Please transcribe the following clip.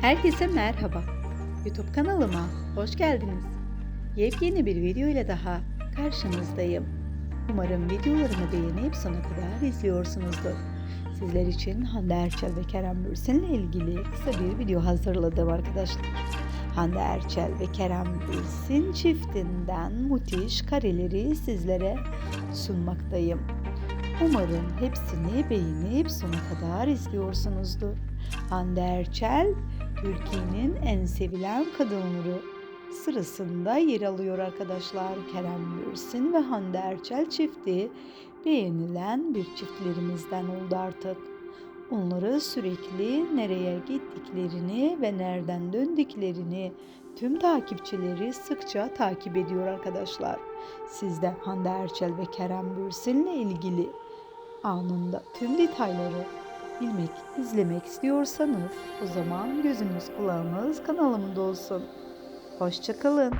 Herkese merhaba. YouTube kanalıma hoş geldiniz. Yepyeni bir video ile daha karşınızdayım. Umarım videolarımı beğenip sona kadar izliyorsunuzdur. Sizler için Hande Erçel ve Kerem Bürsin ile ilgili kısa bir video hazırladım arkadaşlar. Hande Erçel ve Kerem Bürsin çiftinden müthiş kareleri sizlere sunmaktayım. Umarım hepsini beğenip sona kadar izliyorsunuzdur. Hande Erçel, Türkiye'nin en sevilen kadınları sırasında yer alıyor arkadaşlar. Kerem Bürsin ve Hande Erçel çifti beğenilen bir çiftlerimizden oldu artık. Onları sürekli nereye gittiklerini ve nereden döndüklerini tüm takipçileri sıkça takip ediyor arkadaşlar. Siz de Hande Erçel ve Kerem Bürsin'le ilgili anında tüm detayları bilmek, izlemek istiyorsanız o zaman gözünüz kulağınız kanalımda olsun. Hoşçakalın.